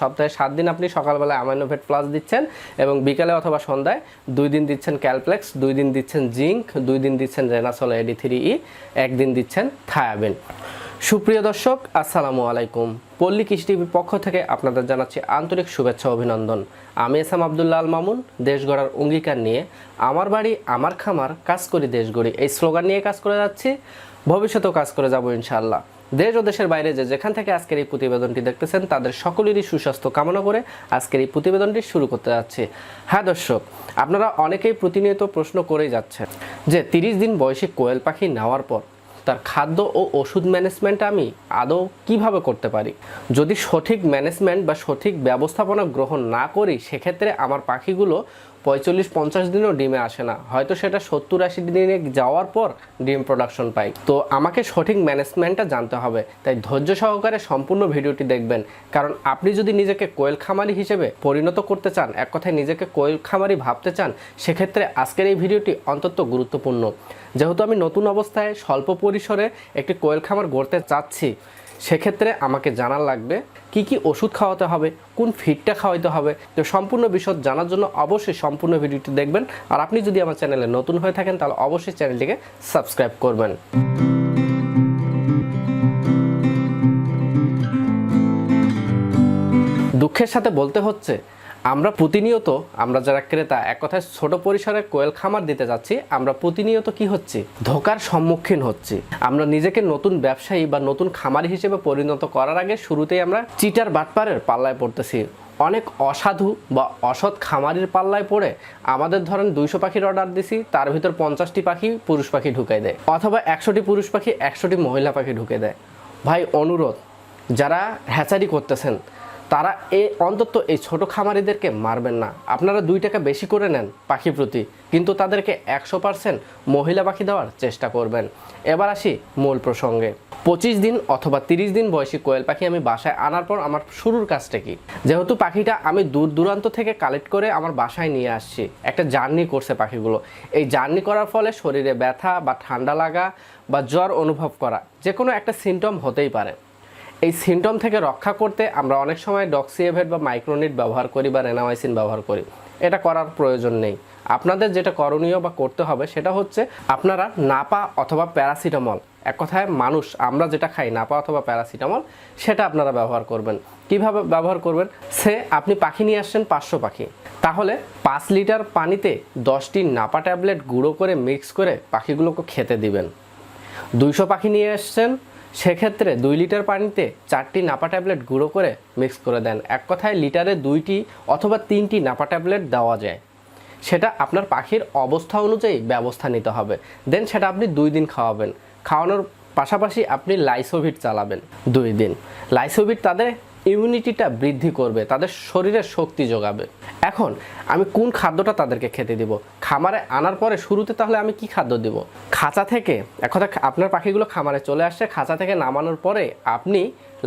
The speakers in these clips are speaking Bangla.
সপ্তাহে সাত দিন আপনি সকালবেলা অ্যামাইনোভেট প্লাস দিচ্ছেন এবং বিকালে অথবা সন্ধ্যায় দুই দিন দিচ্ছেন ক্যালপ্লেক্স দুই দিন দিচ্ছেন জিঙ্ক দুই দিন দিচ্ছেন রেনাসল এডি থ্রি ই একদিন দিচ্ছেন থায়াবিন সুপ্রিয় দর্শক, আসসালামু আলাইকুম। পল্লী কৃষি টিভির পক্ষ থেকে আপনাদের জানাচ্ছি আন্তরিক শুভেচ্ছা অভিনন্দন। আমি এসাম আবদুল্লাহ আল মামুন, দেশ গড়ার অঙ্গীকার নিয়ে আমার বাড়ি, আমার খামার, কাজ করি দেশ গড়ি। এই স্লোগান নিয়ে কাজ করে যাচ্ছি। ভবিষ্যতেও কাজ করে যাব ইনশাআল্লাহ। দেশ ও দেশের বাইরে যে যেখান থেকে আজকের এই প্রতিবেদনটি দেখতেছেন, তাদের সকলেরই সুস্বাস্থ্য কামনা করে আজকের এই প্রতিবেদনটি শুরু করতে যাচ্ছি। হ্যাঁ দর্শক, আপনারা অনেকেই প্রতিনিয়ত প্রশ্ন করেই যাচ্ছেন যে তিরিশ দিন বয়সী কোয়েল পাখি নেওয়ার পর তার খাদ্য ও ওষুধ ম্যানেজমেন্ট আমি আদৌ কীভাবে করতে পারি? যদি সঠিক ম্যানেজমেন্ট বা সঠিক ব্যবস্থাপনা গ্রহণ না করি, সেক্ষেত্রে আমার পাখিগুলো পঁয়তাল্লিশ পঞ্চাশ দিনও ডিমে আসে না। হয়তো সেটা সত্তর আশি দিনে যাওয়ার পর ডিম প্রোডাকশন পাই। তো আমাকে সঠিক ম্যানেজমেন্টটা জানতে হবে। তাই ধৈর্য সহকারে সম্পূর্ণ ভিডিওটি দেখবেন। কারণ আপনি যদি নিজেকে কোয়েল খামারি হিসেবে পরিণত করতে চান, এক কথায় নিজেকে কোয়েল খামারি ভাবতে চান, সেক্ষেত্রে আজকের এই ভিডিওটি অন্তত গুরুত্বপূর্ণ। যেহেতু আমি নতুন অবস্থায় স্বল্প পরিসরে একটি কোয়েল খামার গড়তে চাচ্ছি সেক্ষেত্রে আমাকে জানার লাগবে কি কি ওষুধ খাওয়াতে হবে, কোন ফিডটা খাওয়াইতে হবে। তো সম্পূর্ণ বিষয় জানার জন্য অবশ্যই সম্পূর্ণ ভিডিওটি দেখবেন। আর আপনি যদি আমার চ্যানেলে নতুন হয়ে থাকেন, তাহলে অবশ্যই চ্যানেলটিকে সাবস্ক্রাইব করবেন। দুঃখের সাথে বলতে হচ্ছে আমরা প্রতিনিয়ত, আমরা যারা ক্রেতা, এক কথায় ছোট পরিসরে কোয়েল খামার দিতে যাচ্ছি, আমরা প্রতিনিয়ত কি হচ্ছে? ধোকার সম্মুখীন হচ্ছি। আমরা নিজেকে নতুন ব্যবসায়ী বা নতুন খামারি হিসেবে পরিণত করার আগে শুরুতেই আমরা চিটার বাটপারের পাল্লায় পড়তেছি। অনেক অসাধু বা অসৎ খামারির পাল্লায় পড়ে আমাদের ধরেন দুইশো পাখির অর্ডার দিছি, তার ভিতর পঞ্চাশটি পাখি পুরুষ পাখি ঢুকাই দেয়, অথবা একশোটি পুরুষ পাখি একশোটি মহিলা পাখি ঢুকে দেয়। ভাই, অনুরোধ, যারা হ্যাচারি করতেছেন তারা এ অন্তত এই ছোট খামারিদেরকে মারবেন না। আপনারা দুই টাকা বেশি করে নেন পাখি প্রতি, কিন্তু তাদেরকে একশো পার্সেন্ট মহিলা পাখি দেওয়ার চেষ্টা করবেন। এবার আসি মূল প্রসঙ্গে। পঁচিশ দিন অথবা তিরিশ দিন বয়সী কোয়েল পাখি আমি বাসায় আনার পর আমার শুরুর কাজটা কি? যেহেতু পাখিটা আমি দূর দূরান্ত থেকে কালেক্ট করে আমার বাসায় নিয়ে আসছি, একটা জার্নি করছে পাখিগুলো। এই জার্নি করার ফলে শরীরে ব্যথা বা ঠান্ডা লাগা বা জ্বর অনুভব করা যে কোনো একটা সিমটম হতেই পারে। এই সিমটম থেকে রক্ষা করতে আমরা অনেক সময় ডক্সিএভেট বা মাইক্রোনিট ব্যবহার করি বা রেনামাইসিন ব্যবহার করি। এটা করার প্রয়োজন নেই। আপনাদের যেটা করণীয় বা করতে হবে সেটা হচ্ছে আপনারা নাপা অথবা প্যারাসিটামল, এক কথায় মানুষ, আমরা যেটা খাই নাপা অথবা প্যারাসিটামল, সেটা আপনারা ব্যবহার করবেন। কীভাবে ব্যবহার করবেন? সে আপনি পাখি নিয়ে আসছেন পাঁচশো পাখি। তাহলে পাঁচ লিটার পানিতে দশটি নাপা ট্যাবলেট গুঁড়ো করে মিক্স করে পাখিগুলোকে খেতে দিবেন। দুইশো পাখি নিয়ে এসছেন সেক্ষেত্রে দুই লিটার পানিতে চারটি নাপা ট্যাবলেট গুঁড়ো করে মিক্স করে দেন। এক কথায় লিটারে দুইটি অথবা তিনটি নাপা ট্যাবলেট দেওয়া যায়। সেটা আপনার পাখির অবস্থা অনুযায়ী ব্যবস্থা নিতে হবে। দেন সেটা আপনি দুই দিন খাওয়াবেন। খাওয়ানোর পাশাপাশি আপনি লাইসোভিট চালাবেন দুই দিন। লাইসোভিট তাদের ইমিউনিটিটা বৃদ্ধি করবে, তাদের শরীরে শক্তি যোগাবে। এখন আমি কোন খাদ্যটা তাদেরকে খেতে দিব? খামারে আনার পরে শুরুতে তাহলে আমি কি খাদ্য দিব? খাঁচা থেকে এক কথা আপনার পাখিগুলো খামারে চলে আসছে, খাঁচা থেকে নামানোর পরে আপনি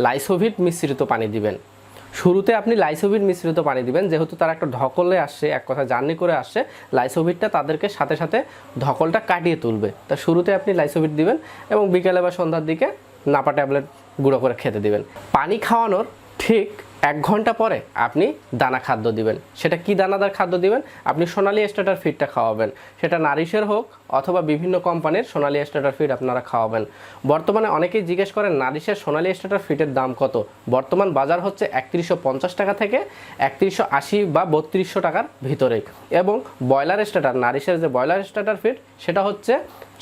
লাইসোভিট মিশ্রিত পানি দিবেন। শুরুতে আপনি লাইসোভিট মিশ্রিত পানি দিবেন, যেহেতু তারা একটা ঢকলে আসছে, এক কথা জার্নি করে আসছে, লাইসোভিটটা তাদেরকে সাথে সাথে ধকলটা কাটিয়ে তুলবে। তা শুরুতে আপনি লাইসোভিট দিবেন এবং বিকেলে বা সন্ধ্যার দিকে নাপা ট্যাবলেট গুঁড়ো করে খেতে দিবেন। পানি খাওয়ানোর ঠিক এক ঘণ্টা পরে আপনি দানা খাদ্য দিবেন। সেটা কি দানাদার খাদ্য দিবেন? আপনি সোনালি স্টার্টার ফিডটা খাওয়াবেন। সেটা নারিশের হোক অথবা বিভিন্ন কোম্পানির সোনালি স্টার্টার ফিড আপনারা খাওয়াবেন। বর্তমানে অনেকেই জিজ্ঞেস করেন, নারিশের সোনালি স্টার্টার ফিডের দাম কত? বর্তমান বাজার হচ্ছে একত্রিশশো পঞ্চাশ টাকা থেকে একত্রিশশো আশি বা বত্রিশশো টাকার ভিতরে। এবং ব্রয়লার স্টার্টার নারিশের যে ব্রয়লার স্টার্টার ফিড সেটা হচ্ছে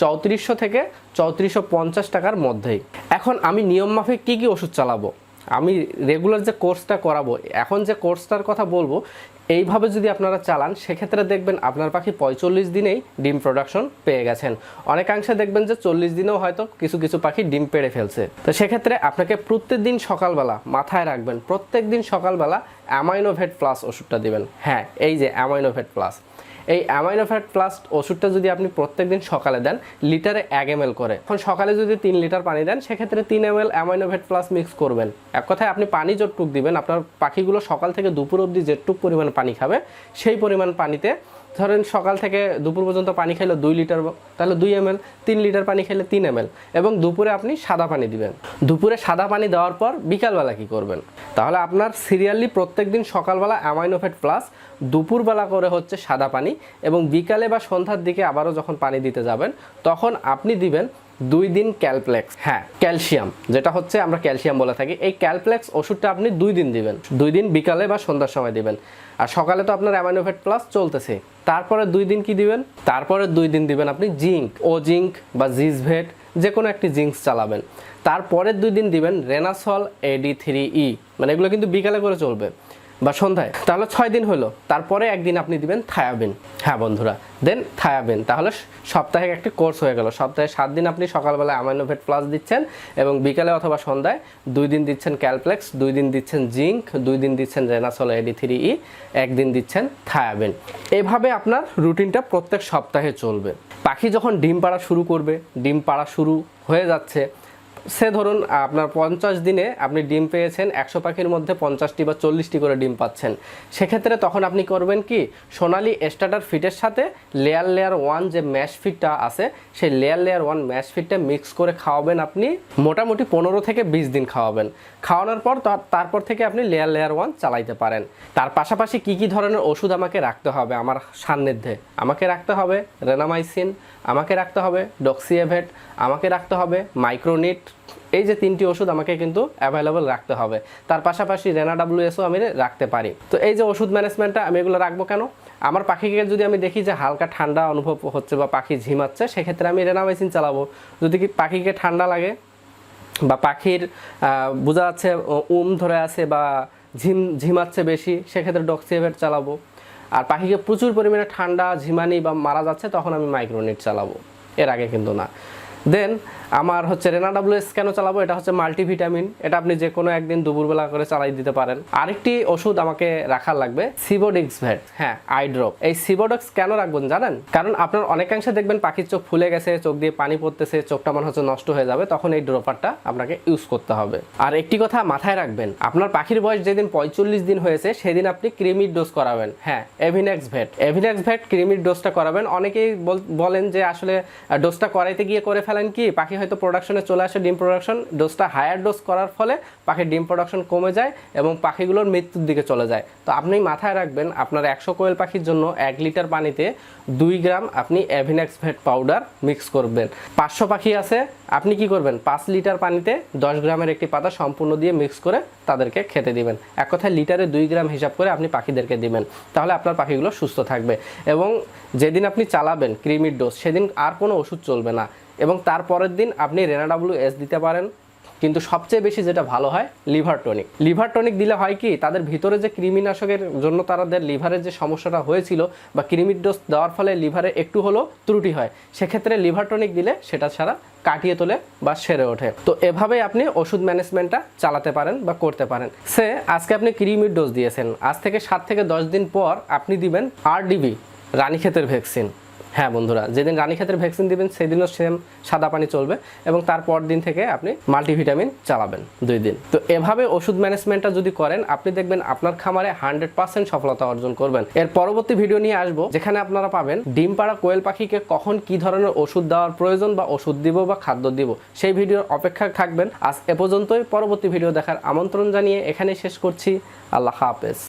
চৌত্রিশশো থেকে চৌত্রিশশো পঞ্চাশ টাকার মধ্যেই। এখন আমি নিয়ম মাফিক কী কী ওষুধ চালাবো? আমি রেগুলার যে কোর্সটা করাবো, এখন যে কোর্সটার কথা বলব, এইভাবে যদি আপনারা চালান, সেক্ষেত্রে দেখবেন আপনার পাখি পঁয়তাল্লিশ দিনেই ডিম প্রোডাকশন পেয়ে গেছেন। অনেকাংশে দেখবেন যে চল্লিশ দিনেও হয়তো কিছু কিছু পাখি ডিম পেড়ে ফেলছে। তো সেক্ষেত্রে আপনাকে প্রত্যেক দিন সকালবেলা মাথায় রাখবেন প্রত্যেক দিন সকালবেলা অ্যামাইনোভেট প্লাস ওষুধটা দিবেন। হ্যাঁ এই যে অ্যামাইনোভেট প্লাস এই অ্যামাইনোফ্যাট প্লাস ওষুধটা যদি আপনি প্রত্যেক দিন সকালে দেন, লিটারে এক এম করে। এখন সকালে যদি তিন লিটার পানি দেন, সেক্ষেত্রে তিন M L Aminovet plus mix করবেন। এক কথায় আপনি পানি যতটুক দিবেন, আপনার পাখিগুলো সকাল থেকে দুপুর অবধি যেটুক পরিমাণ পানি খাবে, সেই পরিমাণ পানিতে ধরেন সকাল থেকে দুপুর পর্যন্ত পানি খাইলে দুই লিটার, তাহলে দুই এম এল তিন লিটার পানি খাইলে তিন এম এবং দুপুরে আপনি সাদা পানি দিবেন। দুপুরে সাদা পানি দেওয়ার পর বিকালবেলা কি করবেন? তাহলে আপনার সিরিয়ালি প্রত্যেক দিন সকালবেলা অ্যামাইনোফেট প্লাস দুপুরবেলা করে হচ্ছে সাদা পানি এবং বিকালে বা সন্ধ্যার দিকে আবারও যখন পানি দিতে যাবেন, তখন আপনি দিবেন দুই দিন ক্যালপ্লেক্স। হ্যাঁ ক্যালসিয়াম, যেটা হচ্ছে আমরা ক্যালসিয়াম বলে থাকি। এই ক্যালপ্লেক্স ওষুধটা আপনি দুই দিন দিবেন। দুই দিন বিকালে বা সন্ধ্যার সময় দিবেন। আর সকালে তো আপনার অ্যামাইনোফেট প্লাস চলতেছে। তারপরে দুই দিন কি দিবেন? তারপরে দুই দিন দিবেন আপনি জিঙ্ক, ও জিঙ্ক বা জিজভেট যে কোনো একটি জিঙ্কস চালাবেন। তারপরের দুই দিন দিবেন রেনাসল এডি থ্রি ই মানে এগুলো কিন্তু বিকালে করে চলবে বা সন্ধ্যায়। তাহলে ছয় দিন হলো। তারপরে একদিন আপনি দিবেন থায়াবিন হ্যাঁ বন্ধুরা। দেন থায়াবিন তাহলে সপ্তাহে একটি কোর্স হয়ে গেল। সপ্তাহে সাত দিন আপনি সকালবেলা অ্যামাইনোভেট প্লাস দিচ্ছেন এবং বিকালে অথবা সন্ধ্যায় দুই দিন দিচ্ছেন ক্যালপ্লেক্স দুই দিন দিচ্ছেন জিঙ্ক দুই দিন দিচ্ছেন রেনাসল এডি থ্রি ই একদিন দিচ্ছেন থায়াবিন এভাবে আপনার রুটিনটা প্রত্যেক সপ্তাহে চলবে। পাখি যখন ডিম পাড়া শুরু করবে, ডিম পাড়া শুরু হয়ে যাচ্ছে সে ধরুন আপনার পঞ্চাশ দিনে আপনি ডিম পেয়েছেন, একশো পাখির মধ্যে পঞ্চাশটি বা চল্লিশটি করে ডিম পাচ্ছেন। সেক্ষেত্রে তখন আপনি করবেন কি, সোনালি স্টার্টার ফিটের সাথে লেয়ার লেয়ার ওয়ান যে ম্যাশ ফিটটা আছে, সেই লেয়ার লেয়ার ওয়ান ম্যাশ ফিটটা মিক্স করে খাওয়াবেন আপনি, মোটামুটি পনেরো থেকে বিশ দিন খাওয়াবেন। খাওয়ানোর পর তার- তারপর থেকে আপনি লেয়ার লেয়ার ওয়ান চালাইতে পারেন। তার পাশাপাশি কি কি ধরনের ওষুধ আমাকে রাখতে হবে আমার সান্নিধ্যে? আমাকে রাখতে হবে রেনামাইসিন আমাকে রাখতে হবে ডক্সিএভেট আমাকে রাখতে হবে মাইক্রোনিট এই যে তিনটি ওষুধ আমাকে কিন্তু অ্যাভেলেবল রাখতে হবে। তার পাশাপাশি রেনা ডাব্লিউএসও আমি রাখতে পারি। তো এই যে ওষুধ ম্যানেজমেন্টটা আমি এগুলো রাখব কেন? আমার পাখিকে যদি আমি দেখি যে হালকা ঠান্ডা অনুভব হচ্ছে বা পাখি ঝিমাচ্ছে, সেক্ষেত্রে আমি রেনা রেনামাইসিন চালাবো। যদি কি পাখিকে ঠান্ডা লাগে বা পাখির বোঝা যাচ্ছে উম ধরে আছে বা ঝিম, ঝিমাচ্ছে বেশি, সেক্ষেত্রে ডক্সিভেট চালাবো। আর পাখিকে প্রচুর পরিমাণে ঠান্ডা, ঝিমানি বা মারা যাচ্ছে, তখন আমি মাইক্রোনিট চালাবো। এর আগে কিন্তু না। দেন আমার হচ্ছে রেনা ডাব্লিউএস কেন চালাবো? এটা হচ্ছে মাল্টিভিটামিন এটা আপনি যে কোনো একদিন দুপুরবেলা করে চালাই দিতে পারেন। আরেকটি ওষুধ আমাকে রাখার লাগবে সিবোডিক্স ভ্যাট হ্যাঁ আই ড্রপ এই সিবোডক্স কেন রাখবেন জানেন? কারণ আপনার অনেকাংশে দেখবেন পাখির চোখ ফুলে গেছে, চোখ দিয়ে পানি পড়তেছে, চোখটা মনে হচ্ছে নষ্ট হয়ে যাবে, তখন এই ড্রপারটা আপনাকে ইউজ করতে হবে। আর একটি কথা মাথায় রাখবেন, আপনার পাখির বয়স যেদিন পঁয়তাল্লিশ দিন হয়েছে, সেদিন আপনি ক্রিমির ডোজ করাবেন। হ্যাঁ এভিনেক্স ভেট এভিনেক্স ভেট ক্রিমির ডোজটা করাবেন। অনেকেই বল- বলেন যে আসলে ডোজটা করাইতে গিয়ে করে ফেলেন কি, পাখি হয়তো প্রোডাকশনে চলে আসে ডিম প্রোডাকশন ডোজটা হায়ার ডোজ করার ফলে পাখির ডিম প্রোডাকশন কমে যায় এবং পাখিগুলোর মৃত্যুর দিকে চলে যায়। তো আপনি মাথায় রাখবেন, আপনার একশো কোয়েল পাখির জন্য এক লিটার পানিতে দুই গ্রাম আপনি অ্যাভিনেক্স ভেট পাউডার মিক্স করবেন। পাঁচশো পাখি আছে, আপনি কি করবেন? পাঁচ লিটার পানিতে দশ গ্রামের একটি পাতা সম্পূর্ণ দিয়ে মিক্স করে তাদেরকে খেতে দিবেন। এক কথায় লিটারে দুই গ্রাম হিসাব করে আপনি পাখিদেরকে দিবেন, তাহলে আপনার পাখিগুলো সুস্থ থাকবে। এবং যেদিন আপনি চালাবেন ক্রিমির ডোজ সেদিন আর কোনো ওষুধ চলবে না। এবং তারপরের দিন আপনি রেনাডাব্লিউ এস দিতে পারেন। কিন্তু সবচেয়ে বেশি যেটা ভালো হয়, লিভার টনিক। লিভার টনিক দিলে হয় কি, তাদের ভিতরে যে কৃমিনাশকের জন্য তাদের লিভারের যে সমস্যাটা হয়েছিল বা কৃমির ডোজ দেওয়ার ফলে লিভারে একটু হলেও ত্রুটি হয়, সেক্ষেত্রে লিভার টনিক দিলে সেটা ছাড়া কাটিয়ে তোলে বা সেরে ওঠে। তো এভাবেই আপনি ওষুধ ম্যানেজমেন্টটা চালাতে পারেন বা করতে পারেন। সে, আজকে আপনি কৃমির ডোজ দিয়েছেন। আজ থেকে সাত থেকে দশ দিন পর আপনি দিবেন আরডিবি রানীক্ষেতের ভ্যাকসিন। হ্যাঁ বন্ধুরা, যেদিন রানীক্ষেতের ভ্যাকসিন দিবেন, সেদিনও সেম সাদা পানি চলবে এবং তারপর দিন থেকে আপনি মাল্টিভিটামিন চালাবেন দুই দিন। তো এভাবে ওষুধ ম্যানেজমেন্টটা যদি করেন, আপনি দেখবেন আপনার খামারে হান্ড্রেড পার্সেন্ট সফলতা অর্জন করবেন। এর পরবর্তী ভিডিও নিয়ে আসব, যেখানে আপনারা পাবেন ডিম পাড়া কোয়েল পাখিকে কখন কি ধরনের ওষুধ দেওয়ার প্রয়োজন বা ওষুধ দিব বা খাদ্য দিব, সেই ভিডিওর অপেক্ষা থাকবেন। আজ এ পর্যন্তই, পরবর্তী ভিডিও দেখার আমন্ত্রণ জানিয়ে এখানে শেষ করছি। আল্লাহ হাফেজ।